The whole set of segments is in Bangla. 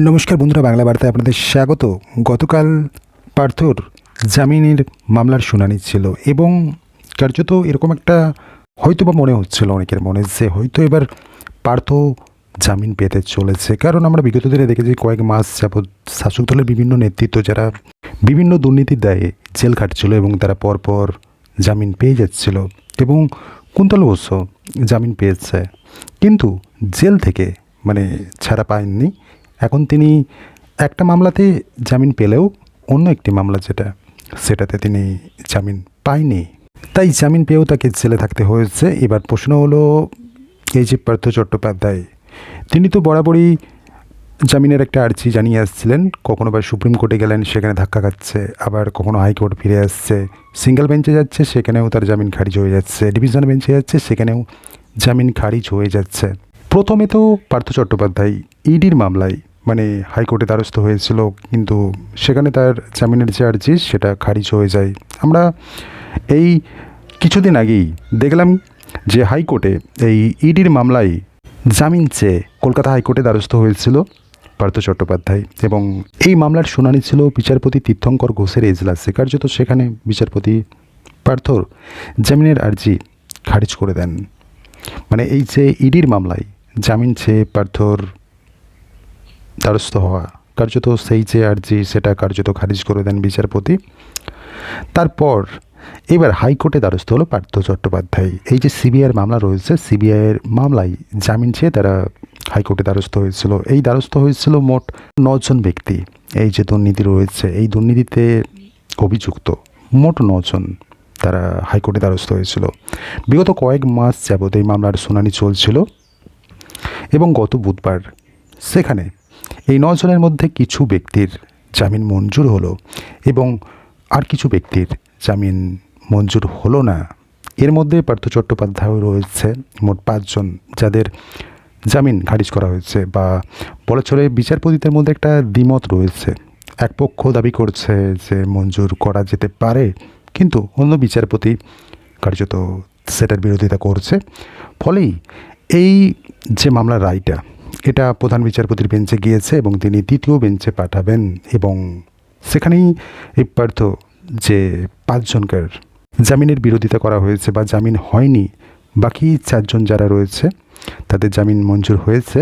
নমস্কার বন্ধুরা, বাংলা বার্তায় আপনাদের স্বাগত। গতকাল পার্থর জামিনের মামলার শুনানি ছিল এবং কার্যত এরকম একটা হয়তো বা মনে হচ্ছিল অনেকের মনে যে হয়তো এবার পার্থ জামিন পেতে চলেছে। কারণ আমরা বিগত দিনে দেখেছি কয়েক মাস যাবৎ শাসক দলের বিভিন্ন নেতৃত্ব যারা বিভিন্ন দুর্নীতির দায়ে জেল খাটছিল এবং তারা পরপর জামিন পেয়ে যাচ্ছিল এবং কুন্তল অবশ্য জামিন পেয়েছে। কিন্তু জেল থেকে মানে ছাড়া পায়নি। এখন তিনি একটা মামলাতে জামিন পেলেও অন্য একটি মামলা যেটা, সেটাতে তিনি জামিন পায়নি। তাই জামিন পেয়েও তাকে জেলে থাকতে হয়েছে। এবার প্রশ্ন হলো, এই যে পার্থ চট্টোপাধ্যায়, তিনি তো বরাবরই জামিনের একটা আর্জি জানিয়ে আসছিলেন। কখনো বা সুপ্রিম কোর্টে গেলেন, সেখানে ধাক্কা খাচ্ছে। আবার কখনো হাইকোর্ট ফিরে আসছে। সিঙ্গেল বেঞ্চে যাচ্ছে, সেখানেও তার জামিন খারিজ হয়ে যাচ্ছে। ডিভিশন বেঞ্চে যাচ্ছে, সেখানেও জামিন খারিজ হয়ে যাচ্ছে। প্রথমে তো পার্থ চট্টোপাধ্যায়, ইডির মামলায় মানে হাইকোর্টে দ্বারস্থ হয়েছিল, কিন্তু সেখানে তার জামিনের যে আর্জি, সেটা খারিজ হয়ে যায়। আমরা এই কিছুদিন আগেই দেখলাম যে হাইকোর্টে এই ইডির মামলায় জামিন চেয়ে কলকাতা হাইকোর্টে দ্বারস্থ হয়েছিল পার্থ চট্টোপাধ্যায় এবং এই মামলার শুনানি ছিল বিচারপতি তীর্থঙ্কর ঘোষের এজলাসে। কার্যত সেখানে বিচারপতি পার্থর জামিনের আর্জি খারিজ করে দেন। মানে এই যে ইডির মামলায় জামিন চেয়ে পার্থর দ্বারস্থ হওয়া। কার্যত সেই যে আর্জি সেটা কার্যত খারিজ করে দেন বিচারপতি। তারপর এবার হাইকোর্টে দ্বারস্থ হলো পার্থ চট্টোপাধ্যায়। এই যে সিবিআইয়ের মামলা রয়েছে, সিবিআইয়ের মামলায় জামিন চেয়ে তারা হাইকোর্টে দ্বারস্থ হয়েছিল। এই দ্বারস্থ হয়েছিল মোট নজন ব্যক্তি। এই যে দুর্নীতি রয়েছে, এই দুর্নীতিতে অভিযুক্ত মোট নজন তারা হাইকোর্টে দ্বারস্থ হয়েছিল। বিগত কয়েক মাস যাবত এই মামলার শুনানি চলছিল এবং গত বুধবার সেখানে এই নজনের মধ্যে কিছু ব্যক্তির জামিন মঞ্জুর হলো এবং আর কিছু ব্যক্তির জামিন মঞ্জুর হলো না। এর মধ্যে পার্থ চট্টোপাধ্যায় রয়েছে, মোট পাঁচজন যাদের জামিন খারিজ করা হয়েছে বা বলা চলে বিচারপতিদের মধ্যে একটা দ্বিমত রয়েছে। এক পক্ষ দাবি করছে যে মঞ্জুর করা যেতে পারে, কিন্তু অন্য বিচারপতি কার্যত সেটার বিরোধিতা করছে। ফলেই এই যে মামলার রায়টা এটা প্রধান বিচারপতির বেঞ্চে গিয়েছে এবং তিনি দ্বিতীয় বেঞ্চে পাঠাবেন এবং সেখানেই এই পার্থ যে পাঁচজনকার জামিনের বিরোধিতা করা হয়েছে বা জামিন হয়নি, বাকি চারজন যারা রয়েছে তাদের জামিন মঞ্জুর হয়েছে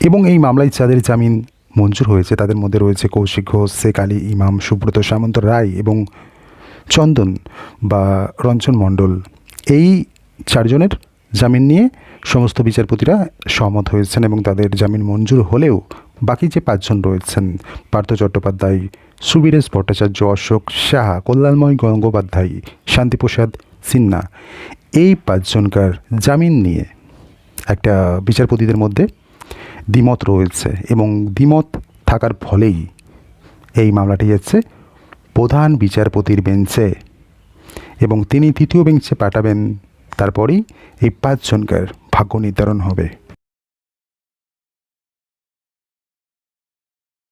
এবং এই মামলায় যাদের জামিন মঞ্জুর হয়েছে তাদের মধ্যে রয়েছে কৌশিক ঘোষ, শেখ আলী ইমাম, সুব্রত সামন্ত রায় এবং চন্দন বা রঞ্জন মণ্ডল। এই চারজনের জামিন নিয়ে সমস্ত বিচারপতিরা সহমত হয়েছেন এবং তাদের জামিন মঞ্জুর হলেও বাকি যে পাঁচজন রয়েছেন, পার্থ চট্টোপাধ্যায়, সুবীরেশ ভট্টাচার্য, অশোক সাহা, কল্যাণময় গঙ্গোপাধ্যায়, শান্তিপ্রসাদ সিনহা, এই পাঁচজনকার জামিন নিয়ে একটা বিচারপতিদের মধ্যে দ্বিমত রয়েছে এবং দ্বিমত থাকার ফলেই এই মামলাটি যাচ্ছে প্রধান বিচারপতির বেঞ্চে এবং তিনি তৃতীয় বেঞ্চে পাঠাবেন তারপরেই এই পাঁচজনকার ভাগ্য নির্ধারণ হবে।